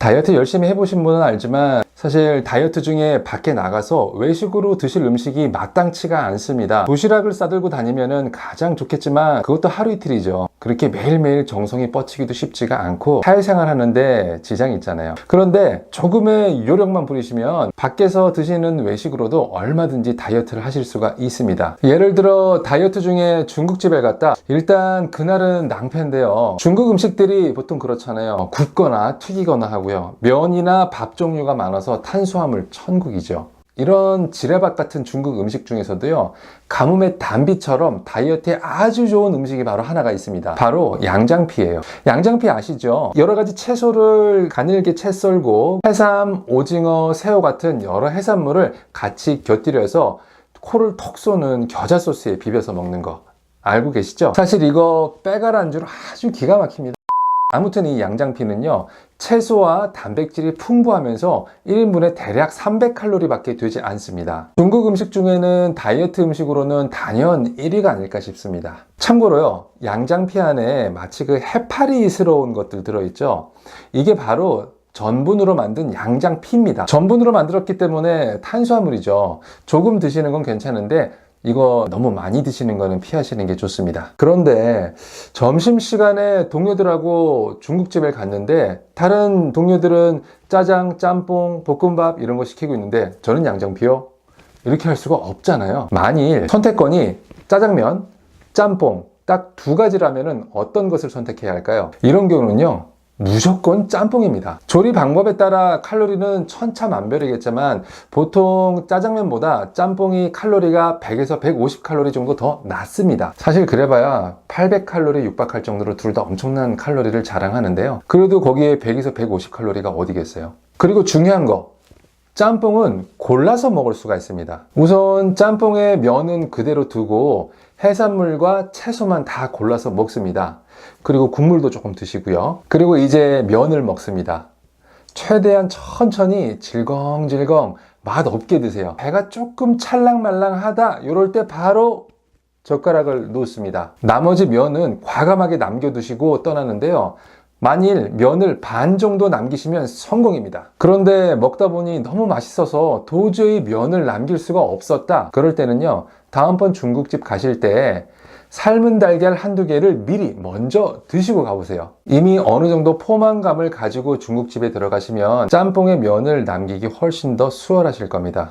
다이어트 열심히 해보신 분은 알지만 사실 다이어트 중에 밖에 나가서 외식으로 드실 음식이 마땅치가 않습니다. 도시락을 싸들고 다니면 가장 좋겠지만 그것도 하루 이틀이죠. 그렇게 매일매일 정성이 뻗치기도 쉽지가 않고 사회생활 하는데 지장이 있잖아요. 그런데 조금의 요령만 부리시면 밖에서 드시는 외식으로도 얼마든지 다이어트를 하실 수가 있습니다. 예를 들어 다이어트 중에 중국집에 갔다 일단 그날은 낭패인데요. 중국 음식들이 보통 그렇잖아요. 굽거나 튀기거나 하고요. 면이나 밥 종류가 많아서 탄수화물 천국이죠. 이런 지레밥 같은 중국 음식 중에서도요, 가뭄의 단비처럼 다이어트에 아주 좋은 음식이 바로 하나가 있습니다. 바로 양장피예요. 양장피 아시죠? 여러 가지 채소를 가늘게 채 썰고 해삼, 오징어, 새우 같은 여러 해산물을 같이 곁들여서 코를 톡 쏘는 겨자 소스에 비벼서 먹는 거 알고 계시죠? 사실 이거 빼갈 안주로 아주 기가 막힙니다. 아무튼 이 양장피는요, 채소와 단백질이 풍부하면서 1인분에 대략 300칼로리밖에 되지 않습니다. 중국 음식 중에는 다이어트 음식으로는 단연 1위가 아닐까 싶습니다. 참고로요, 양장피 안에 마치 그 해파리스러운 것들 들어있죠? 이게 바로 전분으로 만든 양장피입니다. 전분으로 만들었기 때문에 탄수화물이죠. 조금 드시는 건 괜찮은데 이거 너무 많이 드시는 거는 피하시는 게 좋습니다. 그런데 점심시간에 동료들하고 중국집에 갔는데 다른 동료들은 짜장, 짬뽕, 볶음밥 이런 거 시키고 있는데 저는 양장피요? 이렇게 할 수가 없잖아요. 만일 선택권이 짜장면, 짬뽕 딱 두 가지라면 어떤 것을 선택해야 할까요? 이런 경우는요. 무조건 짬뽕입니다. 조리 방법에 따라 칼로리는 천차만별이겠지만 보통 짜장면보다 짬뽕이 칼로리가 100에서 150 칼로리 정도 더 낮습니다. 사실 그래봐야 800 칼로리 육박할 정도로 둘 다 엄청난 칼로리를 자랑하는데요. 그래도 거기에 100에서 150 칼로리가 어디겠어요? 그리고 중요한 거 짬뽕은 골라서 먹을 수가 있습니다. 우선 짬뽕의 면은 그대로 두고 해산물과 채소만 다 골라서 먹습니다. 그리고 국물도 조금 드시고요. 그리고 이제 면을 먹습니다. 최대한 천천히 질겅질겅 맛 없게 드세요. 배가 조금 찰랑말랑하다 이럴 때 바로 젓가락을 놓습니다. 나머지 면은 과감하게 남겨두시고 떠나는데요. 만일 면을 반 정도 남기시면 성공입니다. 그런데 먹다 보니 너무 맛있어서 도저히 면을 남길 수가 없었다. 그럴 때는요, 다음번 중국집 가실 때 삶은 달걀 한두 개를 미리 먼저 드시고 가보세요. 이미 어느 정도 포만감을 가지고 중국집에 들어가시면 짬뽕에 면을 남기기 훨씬 더 수월하실 겁니다.